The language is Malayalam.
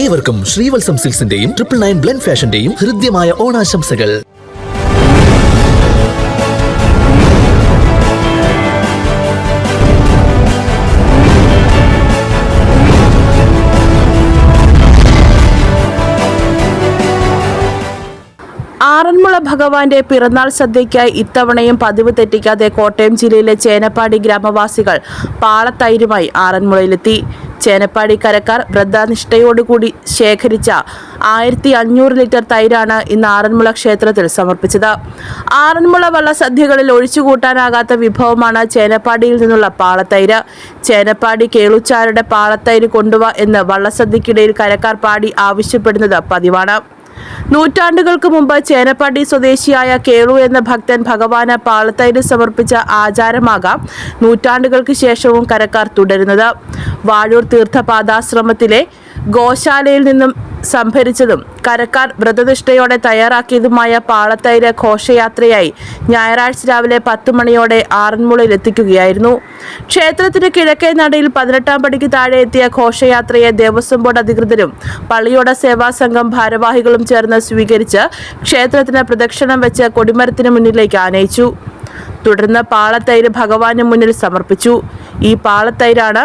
ഏവർക്കും ശ്രീവത്സം സിൽസിന്റെയും ട്രിപ്പിൾ നയൻ ബ്ലെൻഡ് ഫാഷന്റെയും ഹൃദ്യമായ ഓണാശംസകൾ. ആറന്മുള ഭഗവാന്റെ പിറന്നാൾ സദ്യയ്ക്കായി ഇത്തവണയും പതിവ് തെറ്റിക്കാതെ കോട്ടയം ജില്ലയിലെ ചേനപ്പാടി ഗ്രാമവാസികൾ പാളത്തൈരുമായി ആറന്മുളയിലെത്തി. ചേനപ്പാടി കരക്കാർ വ്രതനിഷ്ഠയോടുകൂടി ശേഖരിച്ച ആയിരത്തി അഞ്ഞൂറ് ലിറ്റർ തൈരാണ് ഇന്ന് ആറന്മുള ക്ഷേത്രത്തിൽ സമർപ്പിച്ചത്. ആറന്മുള വള്ളസദ്യകളിൽ ഒഴിച്ചുകൂട്ടാനാകാത്ത വിഭവമാണ് ചേനപ്പാടിയിൽ നിന്നുള്ള പാളത്തൈര്. ചേനപ്പാടി കേളുച്ചാരുടെ പാളത്തൈര് കൊണ്ടുവാ എന്ന് വള്ളസദ്യക്കിടയിൽ കരക്കാർ പാടി ആവശ്യപ്പെടുന്നത് പതിവാണ്. നൂറ്റാണ്ടുകൾക്ക് മുമ്പ് ചേനപ്പാടി സ്വദേശിയായ കേളു എന്ന ഭക്തൻ ഭഗവാന് പാളത്തൈര് സമർപ്പിച്ച ആചാരമാകാം നൂറ്റാണ്ടുകൾക്ക് ശേഷവും കരക്കാർ തുടരുന്നത്. വാഴൂർ തീർത്ഥപാദാശ്രമത്തിലെ ഗോശാലയിൽ നിന്നും സംഭരിച്ചതും കരക്കാർ വ്രതനിഷ്ഠയോടെ തയ്യാറാക്കിയതുമായ പാളത്തൈര് ഘോഷയാത്രയായി ഞായറാഴ്ച രാവിലെ പത്ത് മണിയോടെ ആറന്മുളയിൽ എത്തിക്കുകയായിരുന്നു. ക്ഷേത്രത്തിന് കിഴക്കേ നടയിൽ പതിനെട്ടാം പടിക്ക് താഴെ എത്തിയ ഘോഷയാത്രയെ ദേവസ്വം ബോർഡ് അധികൃതരും പള്ളിയോട സേവാ സംഘം ഭാരവാഹികളും ചേർന്ന് സ്വീകരിച്ച് ക്ഷേത്രത്തിന് പ്രദക്ഷിണം വെച്ച് കൊടിമരത്തിന് മുന്നിലേക്ക് ആനയിച്ചു. തുടർന്ന് പാളത്തൈര് ഭഗവാന് മുന്നിൽ സമർപ്പിച്ചു. ഈ പാളത്തൈരാണ്